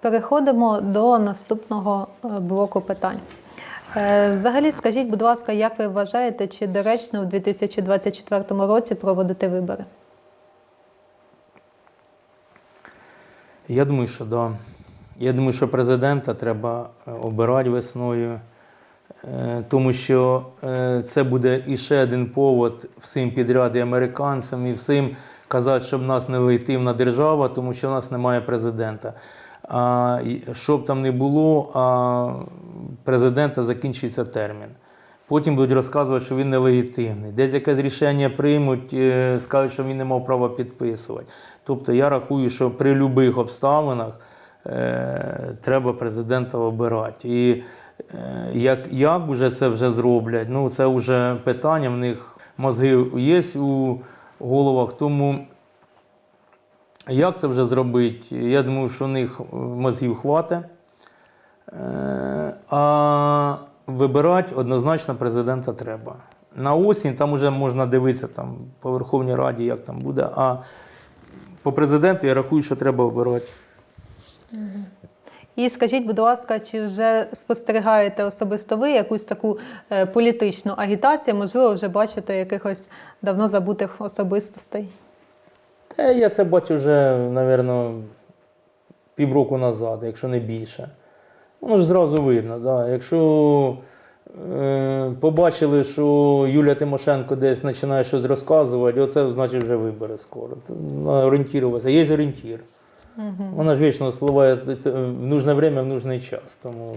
Переходимо до наступного е, блоку питань. Е, Взагалі, скажіть, будь ласка, як ви вважаєте, чи доречно у 2024 році проводити вибори? Я думаю, що да. Я думаю, що президента треба е, обирати весною, тому що це буде іще один повод всім підряд і американцям і всім казати, що в нас нелегітимна держава, тому що в нас немає президента. І там не було, президента закінчується термін. Потім будуть розказувати, що він нелегітимний. Десь якесь рішення приймуть, е, скажуть, що він не мав права підписувати. Тобто я рахую, що при будь-яких обставинах е, треба президента обирати. І е, як, як вже це вже зроблять, ну це вже питання, в них мозги є у головах. Тому як це вже зробити? Я думаю, що в них е, мозгів хватить. Е, А вибирати однозначно президента треба. На осінь там вже можна дивитися там, по Верховній Раді, як там буде. А по президенту я рахую, що треба обирати. І скажіть, будь ласка, чи вже спостерігаєте особисто ви якусь таку е, політичну агітацію? Можливо, вже бачите якихось давно забутих особистостей? Та я це бачу вже, мабуть, півроку назад, якщо не більше. Воно ж зразу видно. Да. Якщо е, побачили, що Юлія Тимошенко десь починає щось розказувати, оце значить вже вибори скоро. Орієнтуватися. Є орієнтір. Вона ж вічно спливає в нужне время, в нужний час. Тому...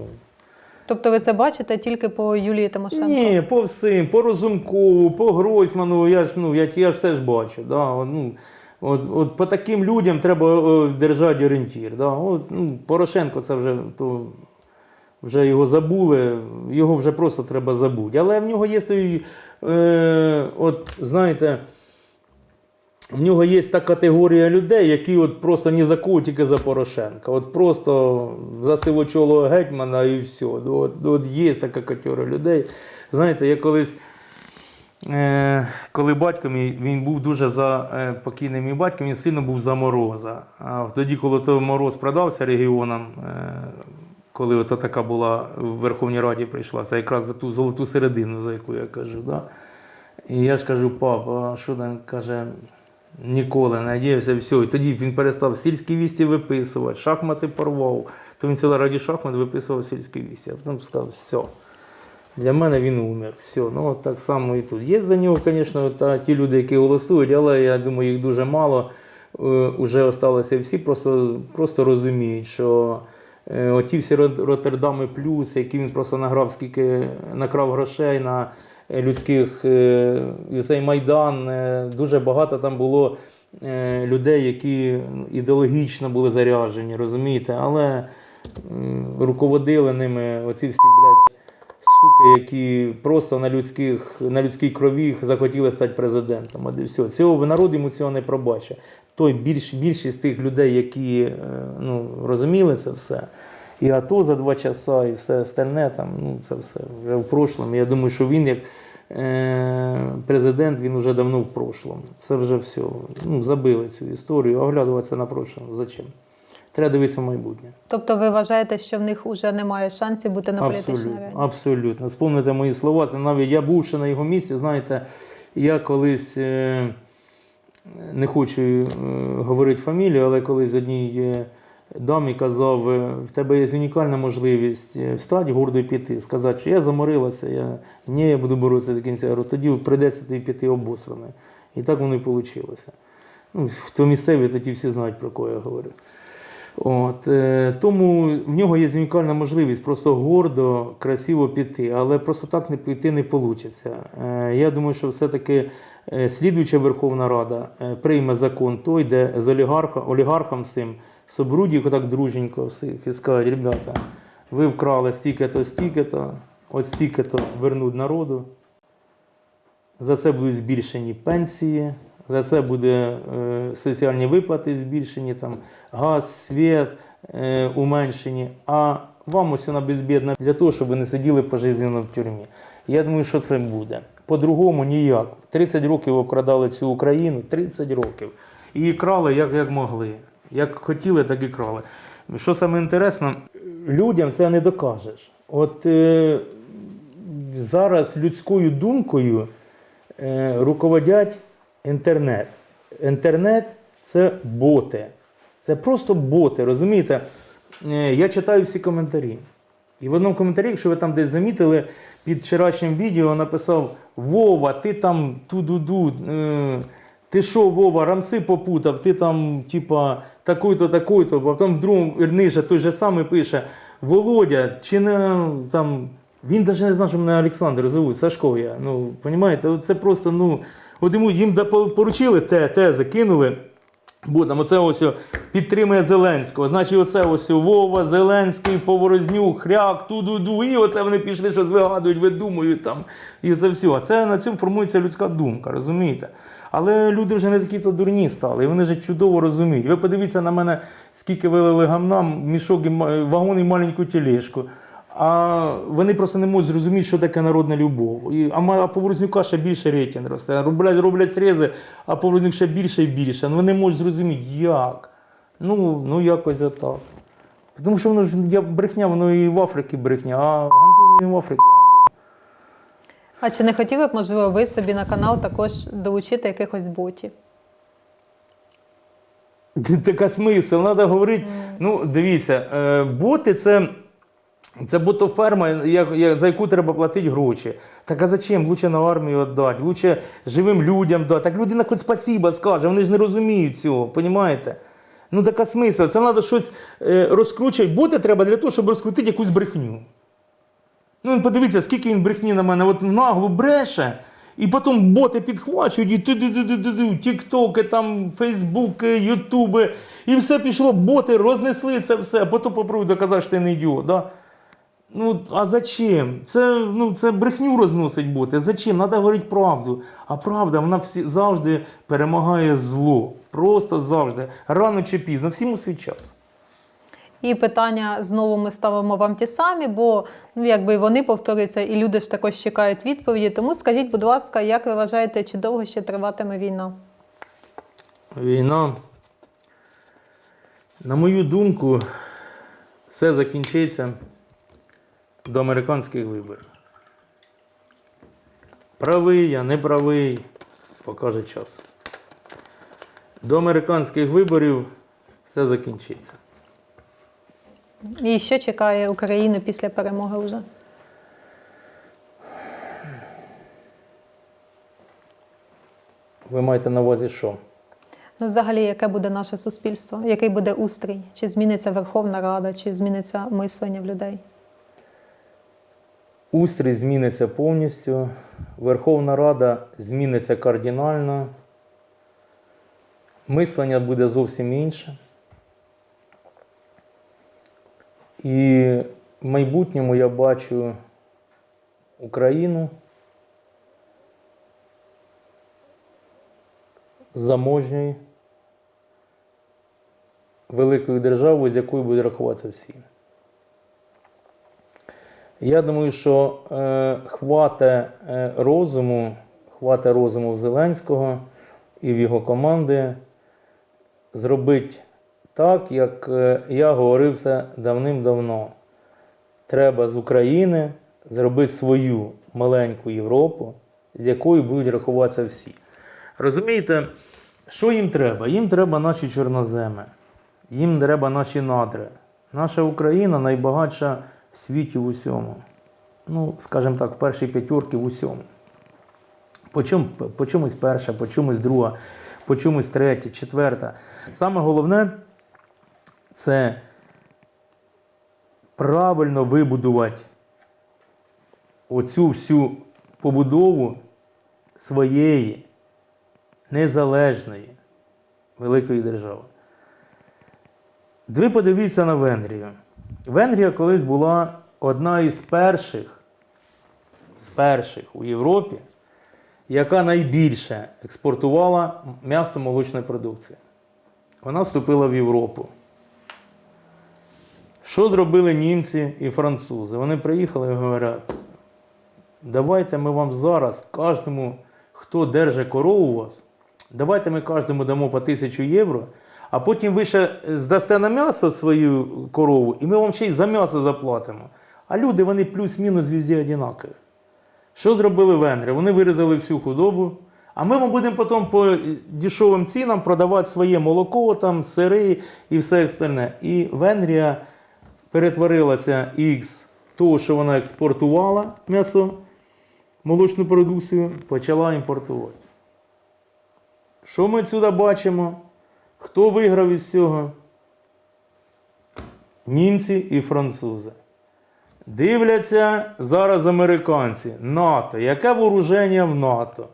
Тобто ви це бачите тільки по Юлії Тимошенко? Ні, по всім, по Розумкову, по Гройсману, я ж, ну, я, я все ж бачу. Да? Ну, от, от по таким людям треба е, держати орієнтір. Да? От, ну, Порошенко це вже, то, вже його забули, його вже просто треба забути. Але в нього є той, е, от, знаєте, в нього є та категорія людей, які от просто ні за кого, тільки за Порошенка. От просто за сивочолого гетьмана і все. От, от є така категорія людей. Знаєте, я колись, коли батько мій, він був дуже за е, покійний мій батько, він сильно був за мороза. А тоді, коли той мороз продався регіонам, е, коли ото така була в Верховній Раді прийшла, це якраз за ту золоту середину, за яку я кажу. Да? І я ж кажу, папа, що там каже, ніколи надіявся, все. І тоді він перестав сільські вісті виписувати, шахмати порвав. То він ціле раді шахмат виписував сільські вісті, а потім сказав, все. Для мене він умер. Все. Ну так само і тут. Є за нього, звісно, та, ті люди, які голосують, але я думаю, їх дуже мало. Е, Уже осталося всі, просто, просто розуміють, що е, оті всі Рот- Роттердами плюс, які він просто награв, скільки накрав грошей на е, людських е, цей Майдан. Дуже багато там було людей, які ідеологічно були заряджені, розумієте, але руководили ними оці всі, блядь, суки, які просто на, людських, на людській крові захотіли стати президентом. Все. Цього народ йому цього не пробачить. Той більш, більшість тих людей, які е, ну, розуміли це все. І АТО за два часа, і все остальне, там, ну, це все вже в прошлому. Я думаю, що він як е, президент, він вже давно в прошлому. Це вже все. Ну, забили цю історію, оглядуватися на прошлому. Зачем? Треба дивитися в майбутнє. Тобто ви вважаєте, що в них вже немає шансів бути на політичній арені? абсолютно. Спомните мої слова. Це навіть я бувши на його місці, знаєте, я колись е, не хочу е, говорити фамілію, але колись одній е, дамі казав, в тебе є унікальна можливість встати, гордо і піти, сказати, що я заморилася, я ні, я буду боротися до кінця. Я говорю, тоді прийдеться тобі піти обосране. І так воно і вийшло. Ну, хто місцевий, тоді всі знають, про кого я говорю. От, е, тому в нього є унікальна можливість просто гордо, красиво піти, але просто так не піти не вийде. Я думаю, що все-таки е, слідуюча Верховна Рада е, прийме закон той, де з олігарха, олігархам всім соберуть їх отак друженько всіх і скажуть, ребята, ви вкрали стільки-то, стільки-то, от стільки-то вернуть народу. За це будуть збільшені пенсії, за це буде е, соціальні виплати збільшені, там, газ, світ е, уменшені. А вам ось вона безбідна для того, щоб ви не сиділи пожизненно в тюрмі. Я думаю, що це буде. По-другому ніяк. 30 років окрадали цю Україну, 30 років. І крали як, як могли. Як хотіли, так і крали. що саме інтересно, людям це не докажеш. От е, зараз людською думкою е, руководять інтернет. Інтернет це боти. Це просто боти, розумієте? Е, я читаю всі коментарі. І в одному коментарі, якщо ви там десь замітили, під вчорашнім відео написав Вова, ти там ту-ду-ду. Е, ти що, Вова, рамси попутав, ти там, типа, такой-то, такой-то, потім в другому ниже той же самий пише Володя, чи не там. Він навіть не знав, що мене Олександр зовуть, Сашко я. Ну, розумієте, це просто, ну, от йому їм поручили те, те закинули. Бо там оце ось підтримує Зеленського. Значить, оце ось Вова, Зеленський, Поворознюк, Хряк, ту-ду-ду. І оце вони пішли, щось вигадують, видумують там. І це все. А це на цьому формується людська думка, розумієте? Але люди вже не такі то дурні стали, і вони вже чудово розуміють. Ви подивіться на мене, скільки вилили гамнам, мішок і вагон і маленьку тележку. А вони просто не можуть зрозуміти, що таке народна любов. І, а, Поворознюка ще більше рейтинг росте. Роблять, роблять срези, а Поворознюк ще більше і більше. Ну, вони можуть зрозуміти, як. Ну, ну якось отак. Тому що воно ж я, брехня, воно і в Африці брехня, а гандони і в Африці. А чи не хотіли б, можливо, ви собі на канал також долучити якихось ботів? Така смисл, треба говорити. Ну, дивіться, е, боти це, це ботоферма, як, як, за яку треба платити гроші. Так а зачем? Лучше на армію віддати, лучше живим людям дати. Так людина хоч спасіба скаже, вони ж не розуміють цього, розумієте? Ну, така смисл. Це треба щось е, розкручувати. Боти треба для того, щоб розкрутити якусь брехню. Ну, подивіться, скільки він брехні на мене, от нагло бреше, і потім боти підхвачують, і ту-ду-ду-ду-ду, тіктоки, там, фейсбуки, ютуби, і все пішло, боти рознесли це все, а потім попробуй доказати, що ти не ідіот. Да? Ну, а зачем? Це, ну, це брехню розносить боти. Зачем? Треба говорити правду. А правда, вона всі, завжди перемагає зло. Просто завжди. Рано чи пізно, всім у свій час. І питання знову ми ставимо вам ті самі, бо ну якби вони повторюються, і люди ж також чекають відповіді. Тому скажіть, будь ласка, як ви вважаєте, чи довго ще триватиме війна? Війна, на мою думку, все закінчиться до американських виборів. Правий я, не правий, покаже час. До американських виборів все закінчиться. І що чекає Україну після перемоги вже? Ви маєте на увазі що? Ну, взагалі, яке буде наше суспільство? Який буде устрій? Чи зміниться Верховна Рада, чи зміниться мислення в людей? Устрій зміниться повністю, Верховна Рада зміниться кардинально, мислення буде зовсім інше. І в майбутньому я бачу Україну заможньою, великою державою, з якою будуть рахуватися всі. Я думаю, що е, хвате е, розуму, хвате розуму в Зеленського і в його команди зробити так, як е, я говорив це давним-давно. Треба з України зробити свою маленьку Європу, з якою будуть рахуватися всі. Розумієте, що їм треба? Їм треба наші чорноземи, їм треба наші надри. Наша Україна найбагатша в світі в усьому. Ну, скажімо так, в першій п'ятірці в усьому. По, чому, по чомусь перша, по чомусь друга, по чомусь третя, четверта. Саме головне це правильно вибудувати оцю всю побудову своєї незалежної великої держави. Ви подивіться на Венгрію. Венгрія колись була одна із перших, з перших у Європі, яка найбільше експортувала м'ясо молочної продукції. Вона вступила в Європу. Що зробили німці і французи? Вони приїхали і говорять, давайте ми вам зараз кожному, хто держить корову у вас, давайте ми кожному дамо по тисячу євро, А потім ви ще здасте на м'ясо свою корову, і ми вам ще й за м'ясо заплатимо. А люди, вони плюс-мінус везде однакові. Що зробили венгри? Вони вирізали всю худобу, а ми вам будемо потім по дешевим цінам продавати своє молоко, там, сири і все остальне. І Венгрія перетворилася із того, що вона експортувала м'ясо, молочну продукцію, почала імпортувати. Що ми сюди бачимо? Хто виграв із цього? Німці і французи. Дивляться зараз американці. НАТО. Яке вооруження в НАТО?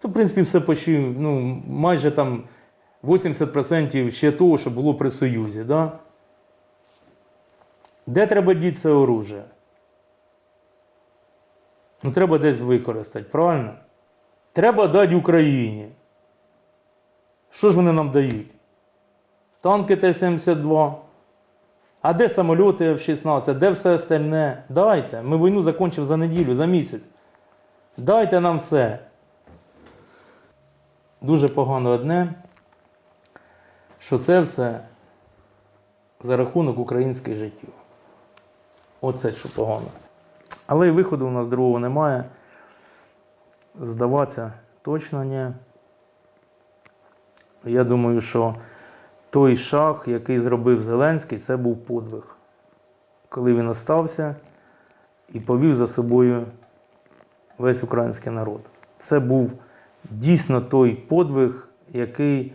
То, в принципі, все почти, ну, майже там 80% ще того, що було при Союзі. Да? Де треба діти це оружие? Ну, треба десь використати, правильно? Треба дати Україні. Що ж вони нам дають? Танки Т-72. А де самольоти F-16? Де все остальне? Дайте. Ми війну закінчимо за неділю, за місяць. Дайте нам все. Дуже погано одне, що це все за рахунок українських життів. Оце що погано. Але й виходу у нас другого немає. Здаватися точно ні. Я думаю, що той шаг, який зробив Зеленський, це був подвиг. Коли він остався і повів за собою весь український народ. Це був дійсно той подвиг, який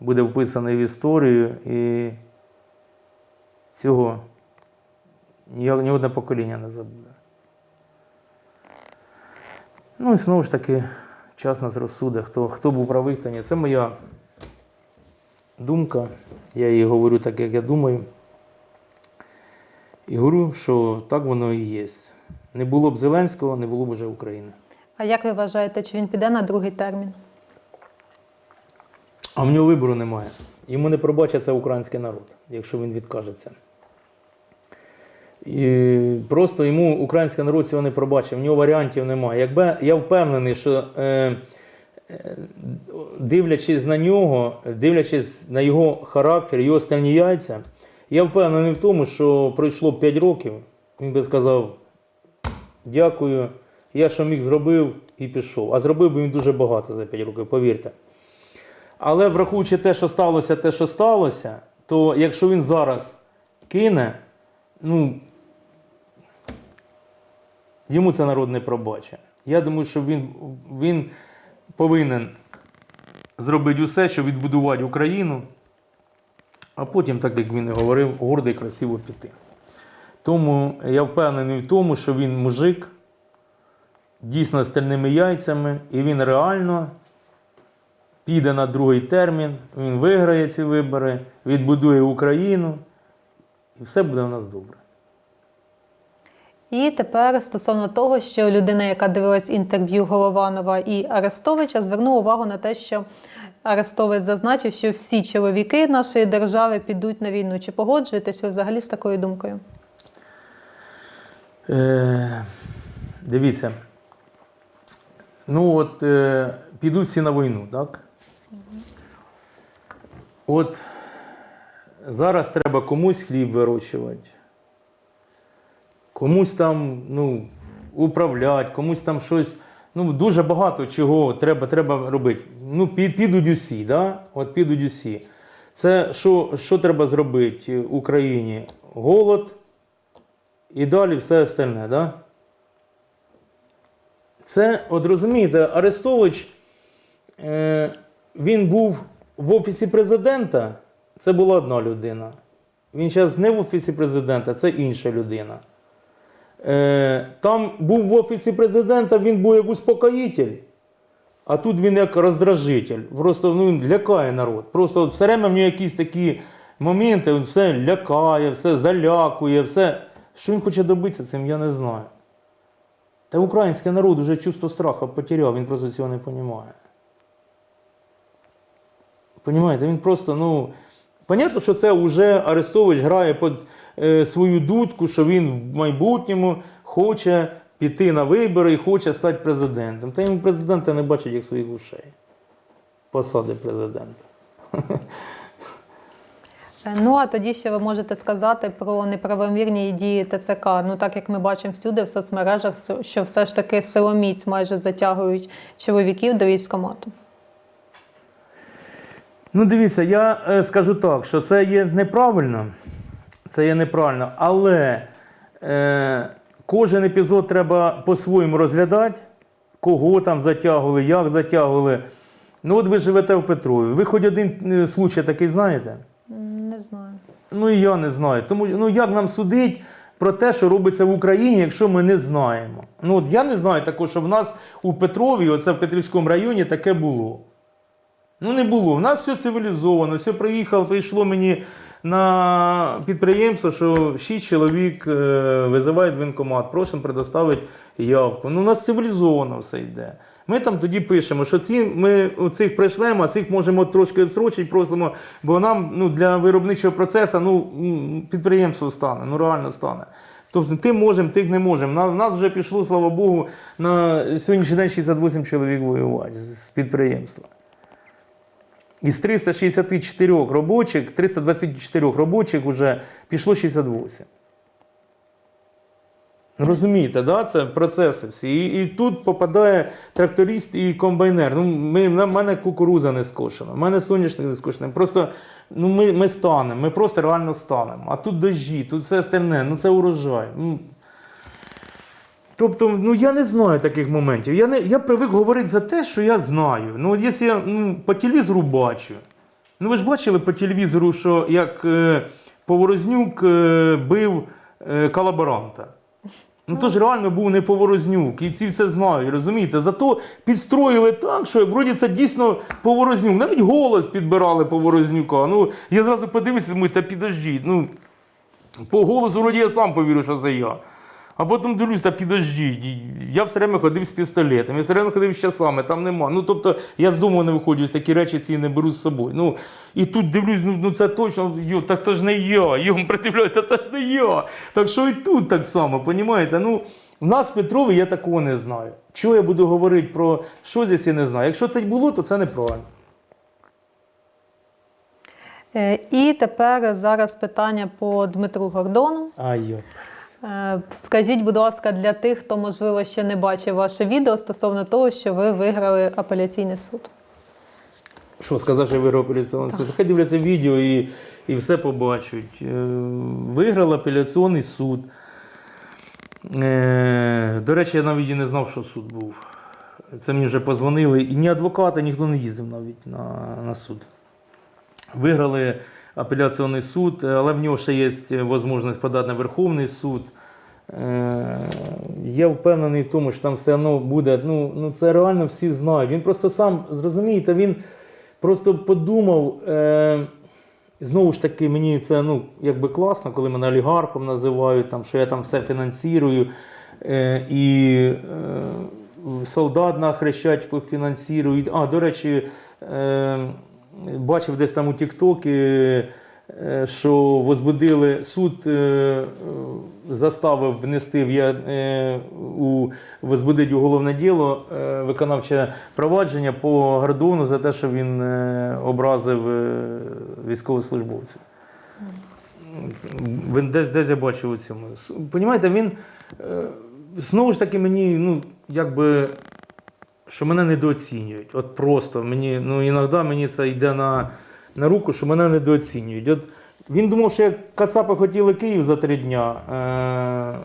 буде вписаний в історію, і цього ні, одне покоління не забуде. Ну і знову ж таки, час нас розсуде, хто, хто був правий, хто ні. Це моя думка. Я її говорю так, як я думаю. І говорю, що так воно і є. Не було б Зеленського, не було б вже України. А як ви вважаєте, чи він піде на другий термін? А в нього вибору немає. Йому не пробачить це український народ, якщо він відкажеться. І просто йому український народ цього не пробачить, в нього варіантів немає. Якби я впевнений, що е, дивлячись на нього, дивлячись на його характер, його стальні яйця, я впевнений в тому, що пройшло 5 років, він би сказав: дякую, я що міг зробив і пішов. А зробив би він дуже багато за 5 років, повірте. Але враховуючи те, що сталося, те, що сталося, то якщо він зараз кине, ну йому це народ не пробачить. Я думаю, що він, він повинен зробити усе, щоб відбудувати Україну, а потім, так як він і говорив, гордо і красиво піти. Тому я впевнений в тому, що він мужик, дійсно стальними яйцями, і він реально піде на другий термін, він виграє ці вибори, відбудує Україну, і все буде у нас добре. І тепер стосовно того, що людина, яка дивилась інтерв'ю Голованова і Арестовича, звернула увагу на те, що Арестович зазначив, що всі чоловіки нашої держави підуть на війну. Чи погоджуєтесь ви взагалі з такою думкою? Е, дивіться. Ну от е, підуть всі на війну, так? От зараз треба комусь хліб вирощувати, комусь там ну, управляти, комусь там щось. Ну, дуже багато чого треба, треба робити. Ну, під, підуть усі, да? От підуть усі. Це що, що треба зробити в Україні? Голод і далі все остальне, да? Це, от розумієте, Арестович, е, він був в Офісі президента, це була одна людина. Він зараз не в Офісі президента, це інша людина. Е, там був в Офісі президента, він був як успокоїтель, а тут він як роздражитель. Просто ну, він лякає народ. Просто все время в нього якісь такі моменти, він все лякає, все залякує, все. Що він хоче добитися цим, я не знаю. Та український народ вже чувство страху потеряв, він просто цього не розуміє. Понімаєте, він просто, ну. Понятно, що це вже Арестович грає під свою дудку, що він в майбутньому хоче піти на вибори і хоче стати президентом. Та він президента не бачить як своїх ушей. Посади президента. Е, Ну а тоді ще ви можете сказати про неправомірні дії ТЦК. Ну так як ми бачимо всюди в соцмережах, що все ж таки силоміць майже затягують чоловіків до військкомату. Ну, дивіться, я е, скажу так, що це є неправильно, це є неправильно, але е, кожен епізод треба по-своєму розглядати, кого там затягували, як затягували. Ну, от ви живете в Петрові. Ви хоч один е, случай такий знаєте? Не знаю. Ну і я не знаю. Тому ну як нам судить про те, що робиться в Україні, якщо ми не знаємо? Ну от я не знаю також, що в нас у Петрові, оце в Петрівському районі, таке було. Ну не було. В нас все цивілізовано, все приїхало, прийшло мені на підприємство, що шість чоловік е, визивають воєнкомат, просимо предоставити явку. Ну, у нас цивілізовано все йде. Ми там тоді пишемо, що ці ми цих прийшлемо, а цих можемо трошки відстрочити, просимо, бо нам ну, для виробничого процесу ну, підприємство стане, ну реально стане. Тобто тим можемо, тих не можемо. На, нас вже пішло, слава Богу, на сьогоднішній день 68 чоловік воювати з підприємства. Із 364 робочих, 324 робочих вже пішло 68. Ну, Розумієте, да? це процеси всі. І, і тут попадає тракторист і комбайнер. Ну, ми, на мене кукуруза не скошена, в мене соняшник не скошений. Просто ну, ми, ми станемо, ми просто реально станемо. А тут дощі, тут все остальне, ну це урожай. Тобто, ну я не знаю таких моментів. Я, не, я привик говорити за те, що я знаю. Ну, от якщо я ну, по телевізору бачу. Ну ви ж бачили по телевізору, що як е, Поворознюк е, бив е, колаборанта. Ну то ж реально був не Поворознюк, і всі це знають, розумієте? Зато підстроїли так, що вроді це дійсно Поворознюк. Навіть голос підбирали Поворознюка. Ну, я зразу подивився, думаю, та підождіть. Ну, по голосу вроді я сам повірю, що це я. А потім дивлюсь, та підождіть. Я все время ходив з пістолетом, я все время ходив з часами, там нема. Ну, тобто, я з дому не виходжу, такі речі ці не беру з собою. Ну, і тут дивлюсь, ну, ну це точно, йо, так то ж не я. Йому придивляють, та це ж не я. Так що і тут так само, понімаєте? Ну, в нас в Петрові я такого не знаю. Чого я буду говорити про щось, якщо я не знаю? Якщо це й було, то це неправильно. Е, І тепер зараз питання по Дмитру Гордону. А йоп. Е, Скажіть, будь ласка, для тих, хто можливо ще не бачив ваше відео стосовно того, що ви виграли апеляційний суд. Що сказав, що я виграв апеляційний суд? Хай дивляться відео і, і все побачать. Е, Виграв апеляційний суд. Е, До речі, я навіть і не знав, що суд був. Це мені вже позвонили. І ні адвоката, ніхто не їздив навіть на, на суд. Виграли апеляційний суд, але в нього ще є можливість подати на Верховний суд. Е, Я впевнений в тому, що там все одно буде. Ну, ну це реально всі знають. Він просто сам зрозумієте, він просто подумав. Е, Знову ж таки, мені це ну, якби класно, коли мене олігархом називають, там, що я там все фінансую. Е, і е, солдат на Хрещатику фінансують. А, до речі, е, бачив десь там у Тіктокі, е, що возбудили суд, е, заставив внести в я, е, у возбудити уголовне діло виконавче провадження по Гордону за те, що він образив військовослужбовців. Він десь, десь я бачив у цьому. Понімаєте, він знову ж таки мені, ну, якби, що мене недооцінюють. От просто мені, ну, іноді мені це йде на, на руку, що мене недооцінюють. От він думав, що як Кацапи хотіли Київ за три дня. Е,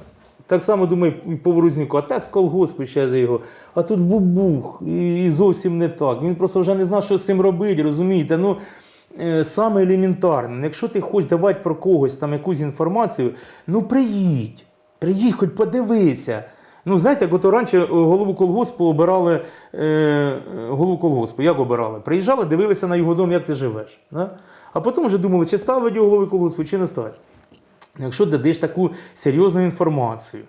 так само думаю, і по Ворузнюку, а те з колгоспу ще за його. А тут бубух, і, і зовсім не так. Він просто вже не знав, що з цим робити, розумієте? Ну, е, саме елементарне. Якщо ти хочеш давати про когось там якусь інформацію, ну приїдь, приїдь, хоч подивися. Ну, знаєте, як от раніше е, голову колгоспу обирали е, голову колгоспу. Як обирали? Приїжджали, дивилися на його дом, як ти живеш. Да? А потім вже думали, чи ставить його голови колгоспу, чи не ставить. Якщо дадеш таку серйозну інформацію,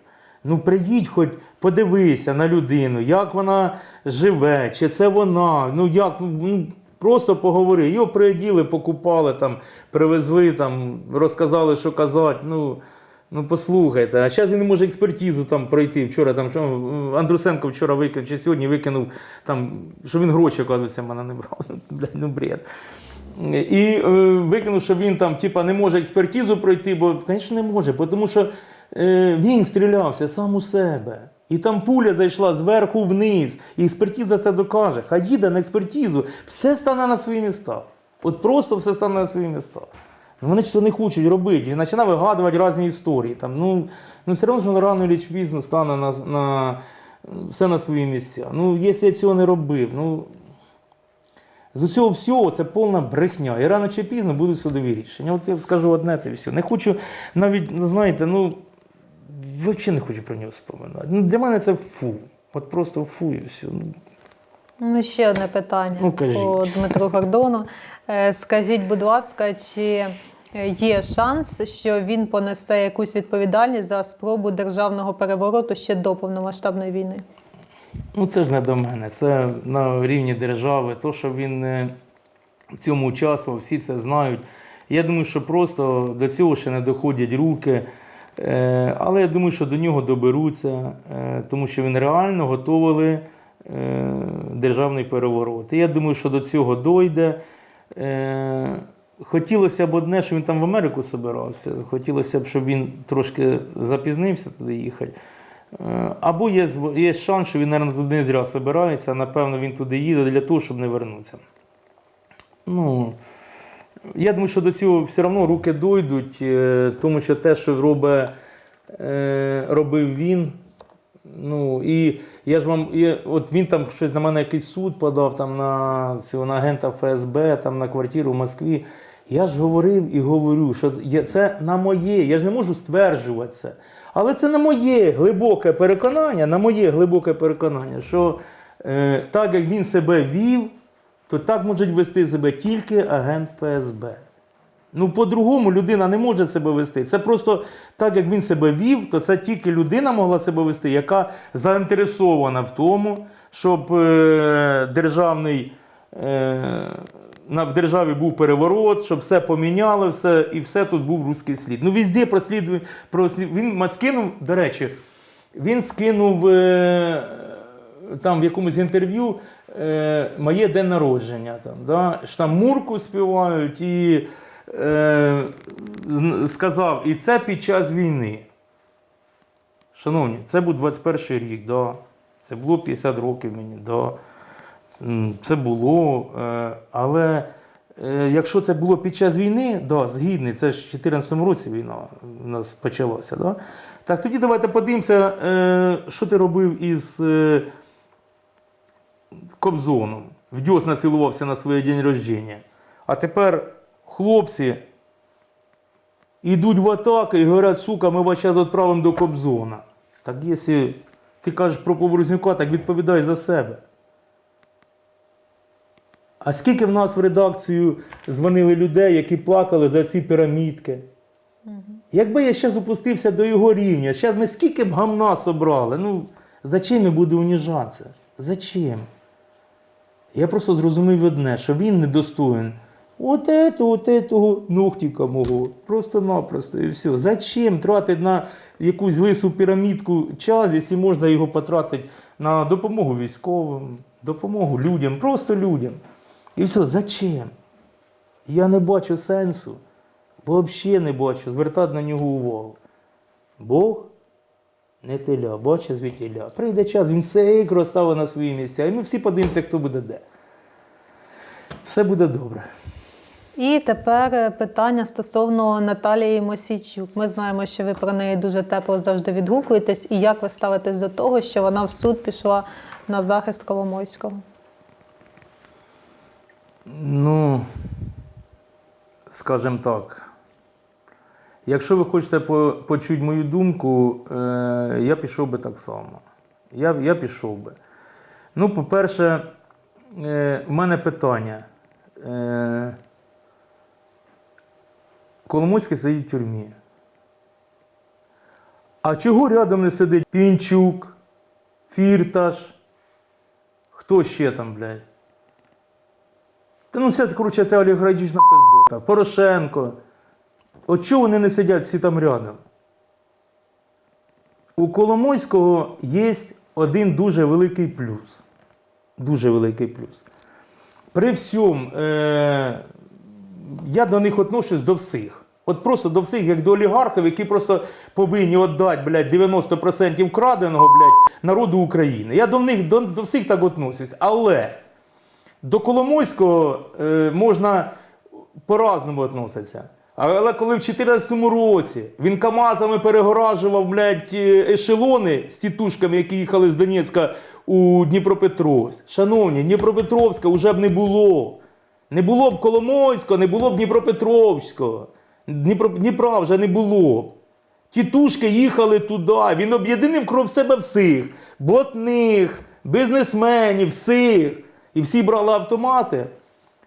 ну приїдь, хоч подивися на людину, як вона живе, чи це вона, ну як, ну, просто поговори. Його приоділи, покупали, там, привезли, там, розказали, що казати. Ну, ну послухайте, а зараз він не може експертизу там пройти. Вчора там, що Андрусенко вчора викинув, чи сьогодні викинув, там, що він гроші, оказується, мене не брав. Ну бред. І е, викинув, що він там типа, не може експертизу пройти, бо, звісно, не може, тому що е, він стрілявся сам у себе. І там пуля зайшла зверху вниз, і експертиза це докаже. Хай їде на експертизу, все стане на свої міста. От просто все стане на свої міста. Ну, вони що не хочуть робити, і починає вигадувати різні історії. Там, ну, ну все одно що рано чи пізно стане на, на, все на свої місця. Ну, якщо я цього не робив, ну, з усього всього це повна брехня. І рано чи пізно будуть судові рішення. От я скажу одне те все. Не хочу навіть, ну, знаєте, ну взагалі не хочу про нього споминати. Ну, для мене це фу. От просто фу і все. Ну, ще одне питання Ну, по Дмитру Гордону. Е, Скажіть, будь ласка, чи є шанс, що він понесе якусь відповідальність за спробу державного перевороту ще до повномасштабної війни? Ну, це ж не до мене, це на рівні держави. То, що він е, в цьому участвував, всі це знають. Я думаю, що просто до цього ще не доходять руки. Е, Але я думаю, що до нього доберуться, е, тому що він реально готували е, державний переворот. І я думаю, що до цього дойде. Е, Хотілося б одне, що він там в Америку собирався. Хотілося б, щоб він трошки запізнився туди їхати. Е, Або є, є шанс, що він, мабуть, туди не зря собирається. Напевно, він туди їде для того, щоб не вернутися. Ну, я думаю, що до цього все одно руки дойдуть, е, тому що те, що робить, е, робив він. Ну, і я ж вам, я, от він там щось на мене якийсь суд подав там на, на агента ФСБ, там на квартиру в Москві. Я ж говорив і говорю, що це на моє, я ж не можу стверджувати це. Але це на моє глибоке переконання, на моє глибоке переконання, що е, так як він себе вів, то так можуть вести себе тільки агент ФСБ. Ну, по-другому людина не може себе вести. Це просто так, як він себе вів, то це тільки людина могла себе вести, яка заінтересована в тому, щоб е, державний, е, в державі був переворот, щоб все поміняли, все, і все тут був руський слід. Ну, везде прослідує, прослід... він скинув, до речі, він скинув е, там в якомусь інтерв'ю моє день народження. Там, да? що там Мурку співають і е, сказав, і це під час війни. Шановні, це був 21 рік, да. це було 50 років мені. Да. Це було. е, Але е, якщо це було під час війни, да, згідний, це ж в 2014 році війна у нас почалася. Да? Так тоді давайте подивимося, що ти робив із Кобзоном. В дьос націлувався на своє день рождення. А тепер хлопці йдуть в атаку і говорять, сука, ми вас зараз відправимо до Кобзона. Так якщо ти кажеш про Поворознюка, так відповідай за себе. А скільки в нас в редакцію дзвонили людей, які плакали за ці пірамідки? Якби я ще запустився до його рівня, ще ми скільки б гамна собрали. Ну, зачем я буду уніжатися? Зачем? Я просто зрозумів одне, що він недостоїн. От этого, от этого ногтика мого. Просто-напросто і все. Зачем тратити на якусь лису пірамідку час, якщо можна його потратити на допомогу військовим, допомогу людям, просто людям. І все, зачем? Я не бачу сенсу, взагалі не бачу звертати на нього увагу. Бог не теля, бачить звідтіля. Прийде час, він все ік розставить на свої місця, і ми всі подивимося, хто буде де. Все буде добре. І тепер е, питання стосовно Наталії Мосійчук. Ми знаємо, що ви про неї дуже тепло завжди відгукуєтесь. І як ви ставитесь до того, що вона в суд пішла на захист Коломойського? Ну, скажімо так. Якщо ви хочете почути мою думку, е, я пішов би так само. Я, я пішов би. Ну, по-перше, е, в мене питання. Коломойський сидить в тюрмі. А чого рядом не сидить Пінчук, Фірташ? Хто ще там, блядь? Та ну все, коротше, це олігархічна пиздота. Порошенко. От чого вони не сидять всі там рядом? У Коломойського є один дуже великий плюс. Дуже великий плюс. При всьому, е, я до них отношусь до всіх. От просто до всіх, як до олігархів, які просто повинні віддати, блядь, 90% краденого, блядь, народу України. Я до них до, до всіх так относусь. Але до Коломойського е, можна по-разному відноситися. Але коли в 2014 році він КАМАЗами перегоражував, блядь, е, ешелони з тітушками, які їхали з Донецька у Дніпропетровськ. Шановні, Дніпропетровська вже б не було. Не було б Коломойського, не було б Дніпропетровського. Дніпро, Дніпра вже не було. Тітушки їхали туди. Він об'єднав кров себе всіх: блатних, бізнесменів, всіх. І всі брали автомати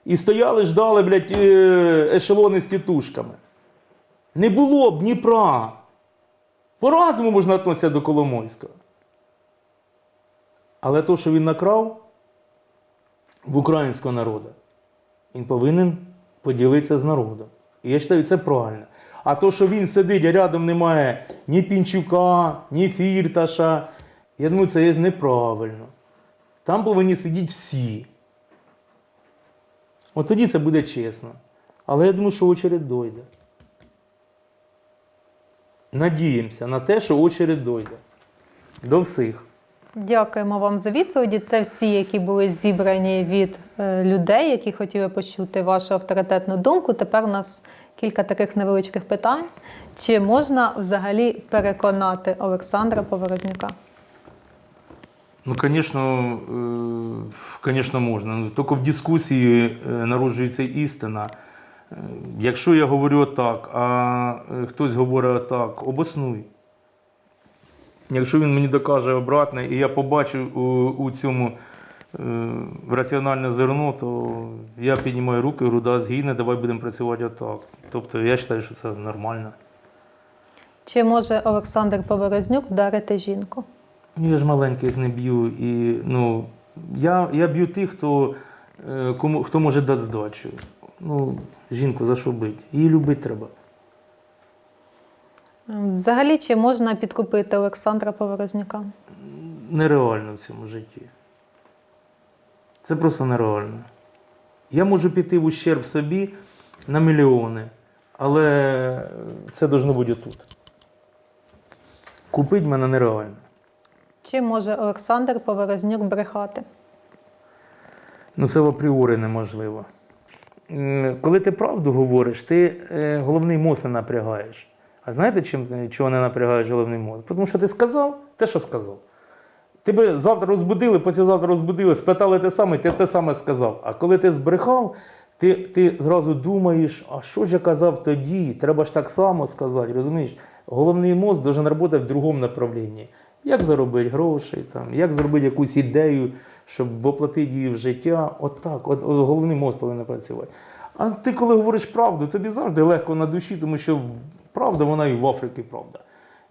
і стояли, ждали, блядь, е, ешелони з тітушками. Не було б Дніпра. По-разному можна відноситися до Коломойського. Але то, що він накрав в українського народу, він повинен поділитися з народом. І я вважаю, це правильно. А то, що він сидить, а рядом немає ні Пінчука, ні Фірташа, я думаю, це є неправильно. Там повинні сидіти всі. От тоді це буде чесно. Але я думаю, що очередь дойде. Надіємося на те, що очередь дойде. До всіх. Дякуємо вам за відповіді. Це всі, які були зібрані від е, людей, які хотіли почути вашу авторитетну думку. Тепер у нас кілька таких невеличких питань. Чи можна взагалі переконати Олександра Поворознюка? Ну, звісно, звісно, можна. Ну, Тільки в дискусії е, народжується істина. Е, Якщо я говорю так, а хтось говорить так, обоснуй. Якщо він мені докаже обратне, і я побачу у, у цьому е, раціональне зерно, то я піднімаю руки, груда згине, давай будемо працювати отак. Тобто я вважаю, що це нормально. Чи може Олександр Поворознюк вдарити жінку? Ну, Я ж маленьких не б'ю. І, ну, я, я б'ю тих, хто, е, кому, хто може дати здачу. Ну, жінку за що бити? Її любити треба. Взагалі, чи можна підкупити Олександра Поворознюка? Нереально в цьому житті. Це просто нереально. Я можу піти в ущерб собі на мільйони, але це должно бути тут. Купити мене нереально. Чи може Олександр Поворознюк брехати? Ну, це в апріорі неможливо. Коли ти правду говориш, ти е, головний мозок не напрягаєш. А знаєте, чим, е, чого не напрягаєш головний мозок? Тому що ти сказав те, що сказав. Тебе завтра розбудили, післязавтра розбудили, спитали те саме, ти те саме сказав. А коли ти збрехав, ти, ти зразу думаєш, а що ж я казав тоді? Треба ж так само сказати, розумієш? Головний мозок має працювати в другому направлінні. Як заробити гроші, там, як зробити якусь ідею, щоб воплотити її в життя. От так, от, от головний мозок повинен працювати. А ти, коли говориш правду, тобі завжди легко на душі, тому що правда, вона і в Африці правда.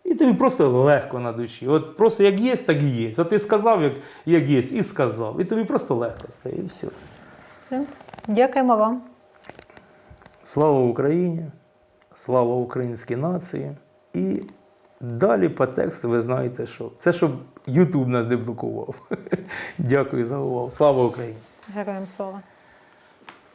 І тобі просто легко на душі. От просто як є, так і є. От ти сказав, як, як є, і сказав. І тобі просто легко стає, і все. Все. Дякуємо вам. Слава Україні, слава українській нації. І далі по тексту ви знаєте, що. Це щоб Ютуб нас не блокував. Дякую за увагу. Слава Україні! Героям слава.